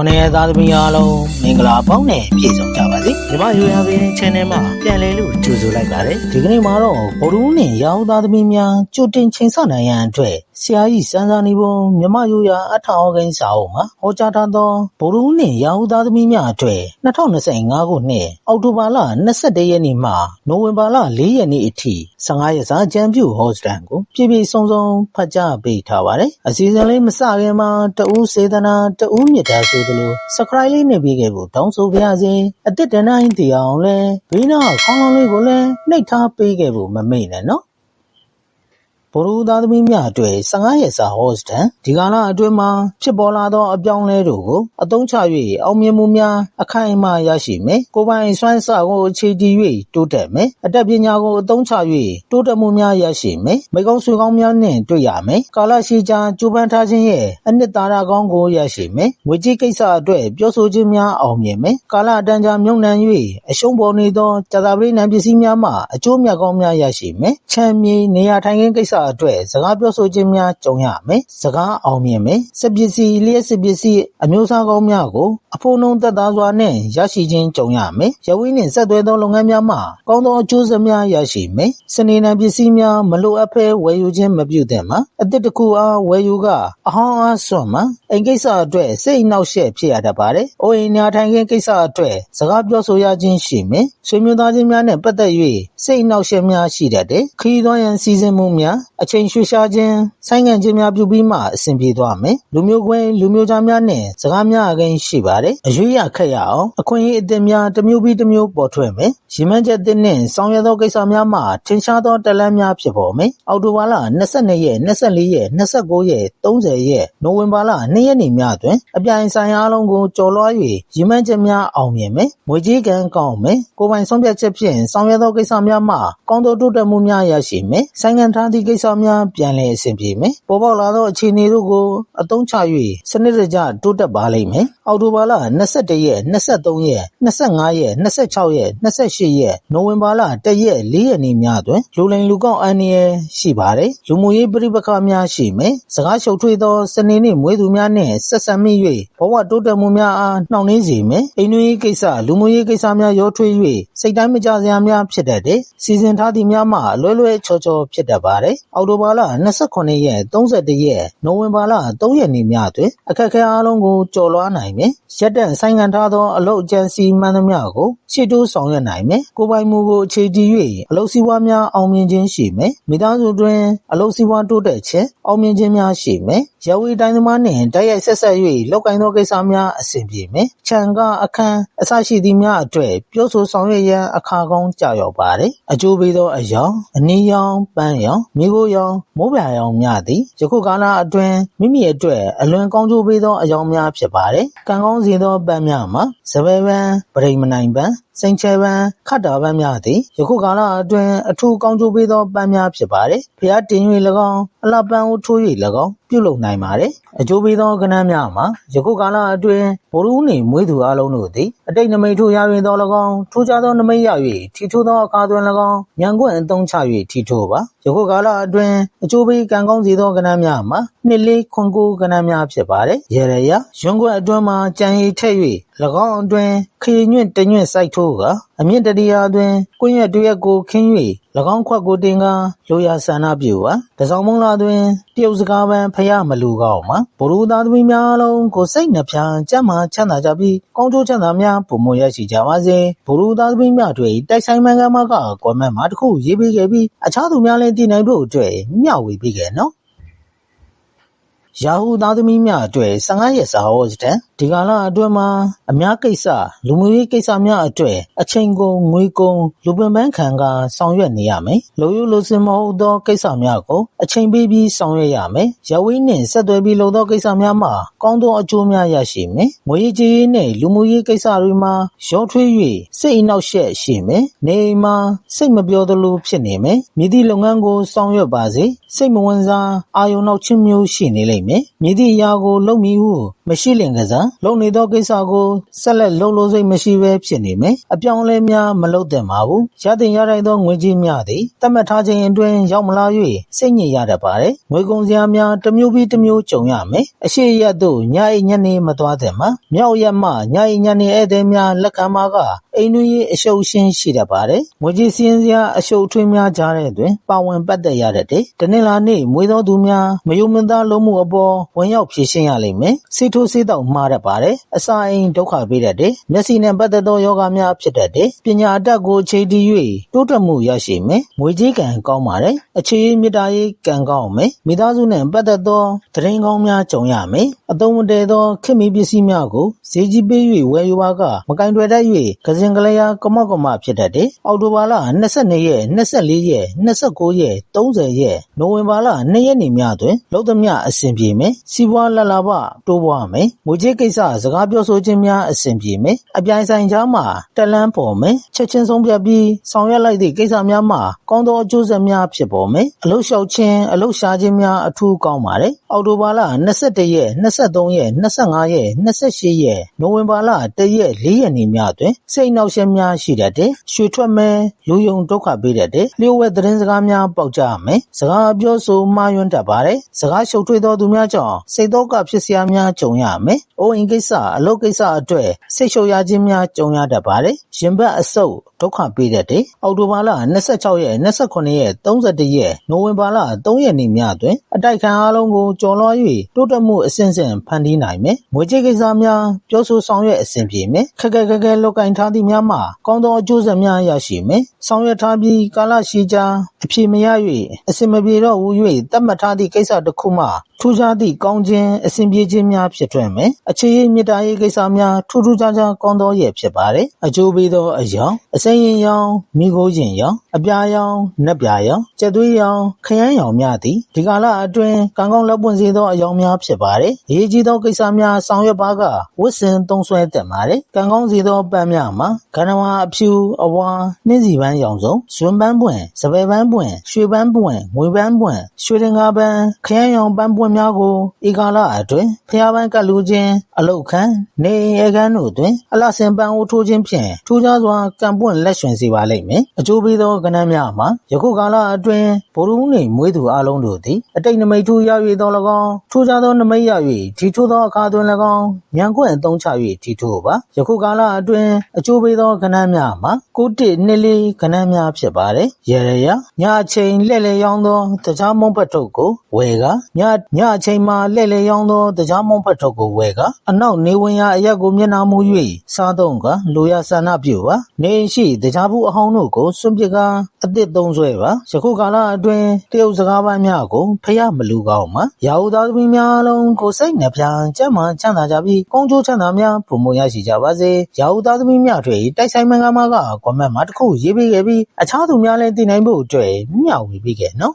ခုနှစ်ရက်သားသမီးအားလုံးမင်္ဂလာပေါင်းနဲ့ပြည့်စုံကြပါစေညီမရိုးရာပင် channel မှာပြန်လည်လို့ကြိုဆိုလိုက်ပါတယ်ဒီကနေ့မှာတော့ဗိုလ်ရူးနဲ့ရောင်သားသမီးများကြိုတင်ချိန်ဆနိုင်ရန်အတွက် ဆရာကြီးစန်းစာနေပုံမြမရိုးရာအထောက်အကိန်းစာအုပ်မှာဟောကြားထားသောဗိုလ်ရူးနဲ့ရောင်သားသမီးများအတွက်2025ခုနှစ်အောက်တိုဘာလ22ရက်နေ့မှနိုဝင်ဘာလ4ရက်နေ့အထိ15ရက်စာကျန်းပြူဟော့စတန်ကိုပြည်ပြည်စုံစုံဖတ်ကြားပေးထားပါတယ်အစီအစဉ်လေးမစခင်မှာတဦးစေတနာတဦးမြတ်တာဆိုသလို subscribe လေးနဲ့ပြီးခဲ့ဖို့တောင်းဆိုပါရစေအသစ်တန်းတိုင်းတည်အောင်လဲဘေးနားခေါင်းလုံးလေးကိုလည်းနှိပ်ထားပေးခဲ့ဖို့မမေ့နဲ့နော် ဗိုလ်ရူသားသမီးများအတွက်15ရက်စာဟော့စတန်ဒီကာလအတွင်းမှာဖြစ်ပေါ်လာသောအပြောင်းအလဲတို့ကိုအသုံးချ၍အောင်မြင်မှုများအခိုင်အမာရရှိမယ်။ကိုယ်ပိုင်စွမ်းစကိုအခြေတည်၍တိုးတက်မယ်။အတတ်ပညာကိုအသုံးချ၍တိုးတက်မှုများရရှိမယ်။မိကုံးဆွေကောင်းများနှင့်တွေ့ရမယ်။ကာလရှိကြာကြိုးပမ်းထားခြင်းရဲ့အနှစ်သာရကောင်းကိုရရှိမယ်။ငွေကြေးကိစ္စအတွက်ပြောဆိုခြင်းများအောင်မြင်မယ်။ကာလအတန်ကြာမြုံနှံ၍အရှုံးပေါ်နေသောကြာသာပရိနံပစ္စည်းများမှအကျိုးမြတ်ကောင်းများရရှိမယ်။ချမ်းမြေနေရာထိုင်ခင်းကိစ္စအတွက် စကားပြောဆိုခြင်းများ ကြုံရမယ်။စကားအောင်မြင်မယ်။စက်ပစ္စည်း လျှက်စက်ပစ္စည်း အမျိုးအစားကောင်းများကို အဖို့နှုံသက်သားစွာနဲ့ ရရှိခြင်းကြုံရမယ်။ရဝင်းနှင့် ဆက်သွဲသော လုပ်ငန်းများမှ ကောင်းသောအကျိုးဆက်များ ရရှိမယ်။စနေနံပစ္စည်းများ မလိုအပ်ဘဲ ဝယ်ယူခြင်းမပြုသင့်ပါ။အသစ်တစ်ခုအား ဝယ်ယူကအဟောင်းအားစွန့်မှာအိမ်ကိစ္စအတွက် စိတ်အနှောက်အယှက်ဖြစ်ရတတ်ပါတယ်။အိုအိမ်ညာထိုင်ခင်းကိစ္စအတွက် စကားပြောဆိုရခြင်းရှိမယ်။ဆွေမျိုးသားချင်းများနဲ့ပတ်သက်၍စိတ်အနှောက်အယှက်များ ရှိတတ်တယ်။ခရီးသွားရန်စီစဉ်မှုများအချိန်ရွှေ့ရှားခြင်းဆိုင်းငံ့ခြင်းများပြုပြီးမှအဆင်ပြေသွားမယ်။လူမျိုးကွဲလူမျိုးသားများနဲ့စကားများအကိန်းရှိပါတယ်။အရွေးရခက်ရအောင်အခွင့်အရေးအသစ်များတစ်မျိုးပြီးတစ်မျိုးပေါ်ထွက်မယ်။ရည်မှန်းချက်အသစ်နှင့်ဆောင်ရွက်သောကိစ္စများမှာထင်ရှားသောတလန်းများဖြစ်ပေါ်မယ်။အောက်တိုဘာလ22ရက်24ရက်29ရက်30ရက်နိုဝင်ဘာလ2ရက်နေ့များတွင်အပြိုင်ဆိုင်အားလုံးကိုကျော်လွှား၍ရည်မှန်းချက်များအောင်မြင်မယ်။ငွေကြေးကံကောင်းမယ်။ကိုယ်ပိုင်ဆုံးဖြတ်ချက်ဖြင့်ဆောင်ရွက်သောကိစ္စများမှာကောင်းသောတိုးတက်မှုများရရှိမယ်။ဆိုင်ငံထားသည့်ကိစ္စများပြန်လည်အဆင်ပြေမယ်။ပေါ်ပေါက်လာသောအခြေအနေတို့ကိုအသုံးချ၍စနစ်တကျတိုးတက်ပါလိမ့်မယ်။အောက်တိုဘာလ21ရက်23ရက်25ရက်26ရက်28ရက်နိုဝင်ဘာလ1ရက်4ရက်နေ့များတွင်လူလိမ်လူကောက်အန်ရယ်ရှိပါတယ်။လူမှုရေးပြိပခါများရှိမယ်။စကားရှုပ်ထွေးသောစနေနေ့မွေးသူများနှင့်ဆက်ဆံမိ၍ဘဝတိုးတက်မှုများအားနှောင့်နှေးစေမယ်။အိမ်တွင်းရေးကိစ္စလူမှုရေးကိစ္စများရောထွေး၍စိတ်တိုင်းမကြစရာများဖြစ်တတ်တယ်။စီစဉ်ထားသည့်များမှအလွဲလွဲချောချောဖြစ်တတ်ပါတယ်။အောက်တိုဘာလ29ရက်31ရက်နိုဝင်ဘာလ3ရက်နေ့များတွင်အခက်အခဲအလုံးကိုကျော်လွှားနိုင်မယ်။ရက်တန့်ဆိုင်ငံထားသောအလုပ်အကျန်းစီမှန်သမျှကိုရှေ့တိုးဆောင်ရွက်နိုင်မယ်။ကိုယ်ပိုင်မှုကိုအခြေတည်၍အလုပ်စီးပွားများအောင်မြင်ခြင်းရှိမယ်။မိသားစုတွင်အလုပ်စီးပွားတိုးတက်ခြင်းအောင်မြင်ခြင်းများရှိမယ်။ရဝေတိုင်းသမားနှင့်တိုက်ရိုက်ဆက်ဆက်၍လုပ်ကိုင်သောကိစ္စများအဆင်ပြေမယ်။ခြံကအခန်းအစရှိသည့်များအတွက်ပြောဆိုဆောင်ရွက်ရန်အခါကောင်းကြရောက်ပါတယ်။အကျိုးပေးသောအယောင်အနည်းရောင်ပန်းရောင်မြေကိုရောင်မိုးပြာရောင်များသည်ယခုကာလအတွင်းမိမိအတွက်အလွန်ကောင်းကျိုးပေးသောအယောင်များဖြစ်ပါတယ်။ကံကောင်းစေသောပန်းများမှာစပယ်ပန်းပရိမနိုင်ပန်း စိန်ချဲပန်းခတ်တာပန်းများသည်ယခုကာလအတွင်းအထူးကောင်းကျိုးပေးသောပန်းများဖြစ်ပါတယ်။ဖျားတင်၍၎င်းအလှပန်းကိုထိုး၍၎င်းပြုလုပ်နိုင်ပါတယ်။အကျိုးပေးသောကဏ္ဍများမှာယခုကာလအတွင်းဗိုလ်ရူးနှင့်မွေးသူအလုံးတို့သည်အတိတ်နမိတ်ထိုးရရင်သော၎င်းထိုးကြသောနမိတ်ရ၍ထီထိုးသောအခါတွင်၎င်းညံကွန့်အသုံးချ၍ထီထိုးပါယခုကာလအတွင်းအကျိုးပေးကံကောင်းစေသောကဏ္ဍများမှာနှစ်လေးခွန်ကိုကဏ္ဍများဖြစ်ပါတယ်။ရေရရရွံ့ကွက်အတွင်းမှာကြံရည်ထက်၍၎ င်းအတွင်းခရီညွန့်တညွန့်စိုက်ထိုးကအမြင့်တရာအတွင်းကွင်းရက်တရက်ကိုခင်း၍၎င်းခွက်ကိုတင်ကားလိုရာဆန္ဒပြုပါတစောင်းမုံလာတွင်တရုတ်စကားပန်းဖရမလူကောက်မှာဘ ᱹ သားသမီးများအလုံးကိုစိတ်နှပြကြမ်းမှချမ်းသာကြပြီးကောင်းကျိုးချမ်းသာများပုံမရရှိကြပါစေဘ ᱹ သားသမီးများတွေတိုက်ဆိုင်မှန်ကမှကကွန်မန့်မှာတခုရေးပေးခဲ့ပြီးအခြားသူများလည်းတည်နိုင်ဖို့အတွက်မျှဝေပေးခဲ့နော် ရာဟုသားသမီးများအတွက်15ရက်စာဟောစတန်ဒီကာလအတွင်းမှာအများကိစ္စလူမှုရေးကိစ္စများအတွက်အချိန်ကုန်ငွေကုန်လူပင်ပန်းခံကဆောင်ရွက်နေရမယ်။လိုယူလိုစင်မဟုတ်သောကိစ္စများကိုအချိန်ပေးပြီးဆောင်ရွက်ရမယ်။ရဝင်းနှင့်ဆက်သွယ်ပြီးလုပ်သောကိစ္စများမှာကောင်းသောအကျိုးများရရှိမယ်။ငွေကြေးနဲ့လူမှုရေးကိစ္စတွေမှာရောထွေး၍စိတ်အနှောက်အယှက်ရှိမယ်။နေအိမ်မှာစိတ်မပြောသလိုဖြစ်နေမယ်။မြည်သည့်လုပ်ငန်းကိုဆောင်ရွက်ပါစေ။စိတ်မဝင်စားအာယုံနောက်ချင်းမျိုးရှိနေလိမ့်မယ်။မြည်သည့်အရာကိုလုပ်မည်ဟုမမရှိလင်ကစားလုံနေသောကိစ္စကိုဆက်လက်လုံလို့စိတ်မရှိဘဲဖြစ်နေမယ်အပြောင်းအလဲများမလုပ်သင့်ပါဘူးရတဲ့ရတိုင်းသောငွေကြေးများသည်တတ်မှတ်ထားခြင်းအတွင်းရောက်မလာ၍စိတ်ညစ်ရတတ်ပါတယ်ငွေကုန်စရာများတစ်မျိုးပြီးတစ်မျိုးကြုံရမယ်အရှိရက်သို့ညအိညနေမသွားသင့်ပါမြောက်ရက်မှညအိညနေဧည့်သည်များလက်ခံမှာက အိမ်တွင်းရေးအရှုပ်ရှင်းရှိတတ်ပါတယ်ငွေကြေးစည်းစရာအရှုပ်အထွေးများကြားတဲ့အတွင်ပါဝင်ပတ်သက်ရတတ်တယ်တနင်္လာနေ့မွေးသောသူများမယုံမသားလုံးမှုအပေါ်ဝင်ရောက်ဖြည့်ရှင်းရလိမ့်မယ်စိတ်ထိုးစိတ်တော့မှားတတ်ပါတယ်အစာအိမ်ဒုက္ခပေးတတ်တယ်မျက်စိနဲ့ပတ်သက်သောယောဂများဖြစ်တတ်တယ်ပညာအတတ်ကိုအခြေတည်၍တိုးတက်မှုရရှိမယ်ငွေကြေးကံကောင်းပါတယ်အခြေရေးမြတ်တာရေးကံကောင်းမယ်မိသားစုနဲ့ပတ်သက်သောသတင်းကောင်းများကြုံရမယ်အသုံးမတည့်သောခင်မီပစ္စည်းများကိုဈေးကြီးပေး၍ဝယ်ယူပါကမကင်တွေတတ်၍ကစင်ကလေးယာကမော့ကမဖြစ်တတ်တယ်အောက်တိုဘာလ22ရက်24ရက်29ရက်30ရက်နိုဝင်ဘာလ2ရက်နေ့များတွင်လုံသမျှအဆင်ပြေမယ်စီးပွားလလဘတိုးပွားမယ်ငွေကြေးကိစ္စစကားပြောဆိုခြင်းများအဆင်ပြေမယ်အပြိုင်ဆိုင်ကြားမှာတက်လန်းပေါ်မယ်ချက်ချင်းဆုံးဖြတ်ပြီးဆောင်ရွက်လိုက်သည့်ကိစ္စများမှာကောင်းသောအကျိုးဆက်များဖြစ်ပေါ်မယ်အလုလျှောက်ခြင်းအလုရှာခြင်းများအထူးကောင်းပါတယ်အောက်တိုဘာလ21ရက်23ရက်25ရက်28ရက်နိုဝင်ဘာလ1ရက်4ရက်နေ့များတွင်စိတ်နှောက်ယှက်များရှိတတ်တယ်ရွှေထွက်မယ်လူယုံဒုက္ခပေးတတ်တယ်လျှို့ဝှက်သတင်းစကားများပေါက်ကြရမယ်စကားပြောဆိုမှားယွင်းတတ်ပါတယ်စကားရှုပ်ထွေးသောသူများကြောင့်စိတ်တော့ကဖြစ်စရာများကြုံရမယ်အိုးအိမ်ကိစ္စအလုပ်ကိစ္စအတွက်စိတ်ရှုပ်ရခြင်းများကြုံရတတ်ပါတယ်ရင်ဘတ်အဆုပ်ဒုက္ခပေးတတ်တယ်အောက်တိုဘာလ26ရက်29ရက်31ရက်နိုဝင်ဘာလ3ရက်နေ့များတွင်အတိုက်ခံအားလုံးကိုကျော်လွှား၍တိုးတက်မှုအစဉ်စဉ်ဖန်တီးနိုင်မယ်ငွေကြေးကိစ္စများပြောဆိုဆောင်ရွက်အဆင်ပြေမယ်ခက်ခက်ခက်ခက်လောက်ကင်ထားသည့်များမှာကောင်းသောအကျိုးဆက်များရရှိမယ်ဆောင်ရွက်ထားပြီး ကာလရှည်ကြာအဖြေမရ၍အစင်မပြေတော့ဘူး၍တတ်မှတ်ထားသည့်ကိစ္စတစ်ခုမှ ထူးခြားသည့်ကောင်းခြင်းအစဉ်ပြေခြင်းများ ဖြစ်ထွန်းမယ်အခြေရေးမြတ်တာရေးကိစ္စများ ထူးထူးခြားခြားကောင်းသောရဲ့ဖြစ်ပါတယ်အကျိုးပေးသောအယောင် အစိမ်းရင်ရောင်မိခိုးခြင်းရောင် အပြာရောင် နက်ပြာရောင် ကြက်သွေးရောင် ခရမ်းရောင်များသည် ဒီကာလအတွင်း ကံကောင်းလက်ပွင့်စေသောအယောင်များဖြစ်ပါတယ်အရေးကြီးသောကိစ္စများဆောင်ရွက်ပါက ဝတ်ဆင်သုံးဆွဲတတ်ပါတယ်ကံကောင်းစေသောပန်းများမှာကဏ္ဍဝါအဖြူအဝါနှင်းစီပန်းရောင်စုံဇွန်ပန်းပွင့်စပယ်ပန်းပွင့်ရွှေပန်းပွင့်ငွေပန်းပွင့်ရွှေတင်ကားပန်းခရမ်းရောင်ပန်းပွင့်များကိုဤကာလအတွင်းဖျားပန်းကတ်လူခြင်းအလုတ်ခန်းနေအိမ်အခန်းတို့တွင်အလှဆင်ပန်းအိုးထိုးခြင်းဖြင့်ထူးခြားစွာကံပွင့်လက်ရွှင်စေပါလိမ့်မယ်အကျိုးပေးသောကဏ္ဍများမှာယခုကာလအတွင်းဗိုလ်ရုံးနှင့်မွေးသူအလုံးတို့သည်အတိတ်နမိတ်ထူးရ၍သော၎င်းထူးခြားသောနမိတ်ရ၍ဒီထိုးသောအခါတွင်၎င်းညံခွင့်အသုံးချ၍ဒီထိုးပါယခုကာလအတွင်းအကျိုးပေးသောကဏ္ဍများမှာကိုတစ်နှစ်လေးကဏ္ဍများဖြစ်ပါတယ်ရရရညအချိန်လှည့်လည်ရောင်းသောတခြားမုံပတ်ထုတ်ကိုဝယ်ကညညအချိန်မှာလှည့်လည်ရောင်းသောတခြားမုံပတ်ထုတ်ကိုဝယ်ကအနောက်နေဝင်ရာအရက်ကိုမျက်နှာမူ၍စားသုံးကလိုရဆန္ဒပြုပါနေရှိတခြားဘူးအဟောင်းတို့ကိုစွန့်ပစ်ကအသစ်သုံးဆွဲပါယခုကာလအတွင်းတရုတ်စကားပိုင်းများကိုဖျက်မလူကောင်းမှာရာဟုသားသမီးများအလုံးကိုစိတ်နှပြကြမ်းမှချမ်းသာကြပြီးကောင်းကျိုးချမ်းသာများပုံမရရှိကြပါစေရာဟုသားသမီးများတွေတိုက်ဆိုင်မင်္ဂမာကကွန်မန့်မှာတစ်ခုရေးပေးခဲ့ပြီးအခြားသူများလည်းသိနိုင်ဖို့အတွက်မျှဝေပေးခဲ့နော်